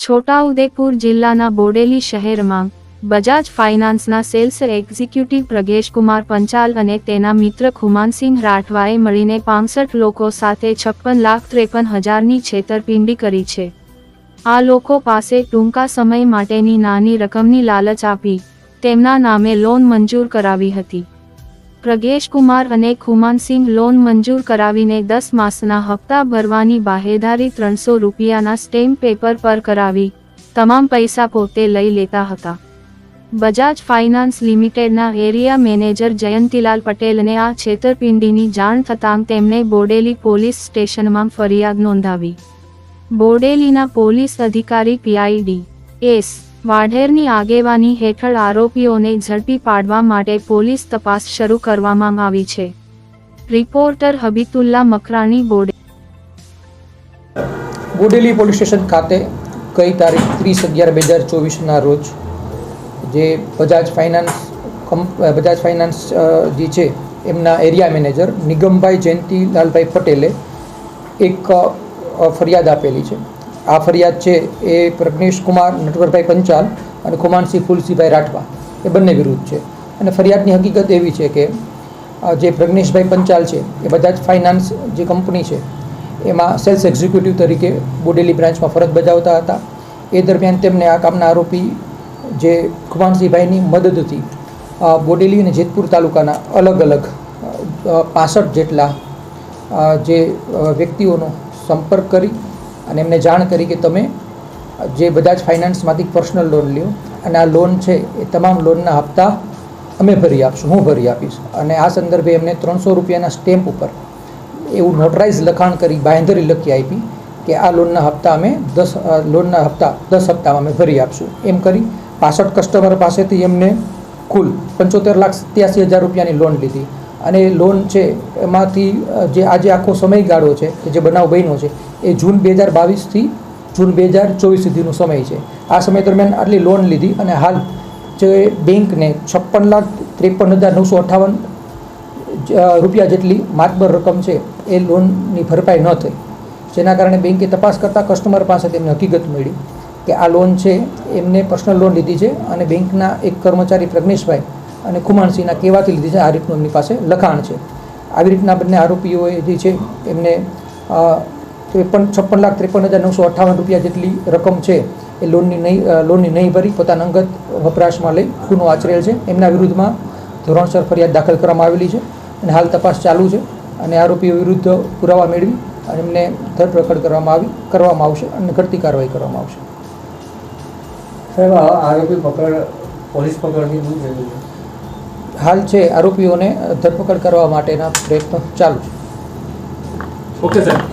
છોટાઉદેપુર જિલ્લાના બોડેલી શહેરમાં બજાજ ફાઇનાન્સના સેલ્સ એક્ઝિક્યુટિવ પ્રગેશકુમાર પંચાલ અને તેના મિત્ર ખુમાનસિંહ રાઠવાએ મળીને પાંસઠ લોકો સાથે છપ્પન લાખ ત્રેપન હજારની છેતરપિંડી કરી છે. આ લોકો પાસે ટૂંકા સમય માટેની નાની રકમની લાલચ આપી તેમના નામે લોન મંજૂર કરાવી હતી. પ્રગેશકુમાર અને ખુમાનસિંહ લોન મંજૂર કરાવીને દસ માસના હપ્તા ભરવાની બાહેધારી ત્રણસો રૂપિયાના સ્ટેમ્પ પેપર પર કરાવી. તમામ પૈસા પોતે લઈ લેતા હતા. બજાજ ફાઇનાન્સ લિમિટેડના એરિયા મેનેજર જયંતિલાલ પટેલને આ છેતરપિંડીની જાણ થતાં તેમણે બોડેલી પોલીસ સ્ટેશનમાં ફરિયાદ નોંધાવી. બોડેલીના પોલીસ અધિકારી પીઆઈડી એસ. વાઢેરની આગેવાની હેઠળ આરોપીઓને ઝડપી પાડવા માટે પોલીસ તપાસ શરૂ કરવામાં આવી છે. Reporter હબીતુલ્લા Makrani બોડે Bodeli police station ખાતે ગઈ તારીખ ત્રીસ અગિયાર બે હજાર ચોવીસના રોજ જે બજાજ ફાઇનાન્સ બજાજ ફાઇનાન્સ જે છે, એમના એરિયા મેનેજર નિગમભાઈ જયંતિલાલભાઈ પટેલે એક ફરિયાદ આપેલી છે. આ ફરિયાદ છે એ પ્રજ્ઞેશ કુમાર, નટવરભાઈ પંચાલ અને ખુમાનસિંહ ફુલસિંહભાઈ રાઠવા. એ બંને વિરુદ્ધ છે. અને ફરિયાદની હકીકત એવી છે કે જે પ્રજ્ઞેશભાઈ પંચાલ છે, એ બજાજ ફાઇનાન્સ જે કંપની છે, એમાં સેલ્સ એક્ઝિક્યુટિવ તરીકે બોડેલી બ્રાન્ચમાં ફરજ બજાવતા હતા. એ દરમિયાન તેમને આ કામના આરોપી જે ખુમાનસિંહભાઈની મદદથી બોડેલી અને જેતપુર તાલુકાના અલગ અલગ પાસઠ જેટલા જે વ્યક્તિઓનો સંપર્ક કરી અને એમને જાણ કરી કે તમે જે બધા જ ફાઇનાન્સમાંથી પર્સનલ લોન લ્યો. અને આ લોન છે એ તમામ લોનના હપ્તા અમે ભરી આપશું, હું ભરી આપીશ. અને આ સંદર્ભે એમને ત્રણસો રૂપિયાના સ્ટેમ્પ ઉપર એવું નોટરાઇઝ લખાણ કરી બાંધરી લખી આપી કે આ લોનના હપ્તા અમે દસ લોનના હપ્તા દસ હપ્તામાં અમે ભરી આપશું. એમ કરી પાસઠ કસ્ટમર પાસેથી એમને કુલ પંચોતેર લાખ સત્યાસી હજાર રૂપિયાની લોન લીધી. અને લોન છે, એમાંથી જે આજે આખો સમયગાળો છે, કે જે બનાવ બન્યો છે, એ જૂન બે હજાર બાવીસથી જૂન બે હજાર ચોવીસ સુધીનો સમય છે. આ સમય દરમિયાન આટલી લોન લીધી અને હાલ જે બેંકને છપ્પન લાખ ત્રેપન હજાર નવસો અઠ્ઠાવન રૂપિયા જેટલી માતબર રકમ છે, એ લોનની ભરપાઈ ન થઈ. જેના કારણે બેંકે તપાસ કરતાં કસ્ટમર પાસે તેમને હકીકત મળી કે આ લોન છે, એમને પર્સનલ લોન લીધી છે અને બેંકના એક કર્મચારી પ્રજ્ઞેશભાઈ અને ખુમાણસિંહના કહેવાથી લીધી છે આ રીતનું એમની પાસે લખાણ છે. આવી રીતના બંને આરોપીઓએ જે છે એમને ત્રેપન, છપ્પન લાખ ત્રેપન હજાર નવસો અઠ્ઠાવન રૂપિયા જેટલી રકમ છે એ લોનની નહીં લોનની નહીં ભરી, પોતાના અંગત વપરાશમાં લઈ ગુનો આચરેલ છે. એમના વિરુદ્ધમાં ધોરણસર ફરિયાદ દાખલ કરવામાં આવેલી છે અને હાલ તપાસ ચાલુ છે અને આરોપીઓ વિરુદ્ધ પુરાવા મેળવી અને એમને ધરપકડ કરવામાં આવી, કરવામાં આવશે અને ઘટતી કાર્યવાહી કરવામાં આવશે. સાહેબ આરોપી પકડ, પોલીસ પકડની શું છે? હાલ છે આરોપીઓને ધરપકડ કરવા માટેના પ્રયત્નો ચાલુ. છે ઓકે સાહેબ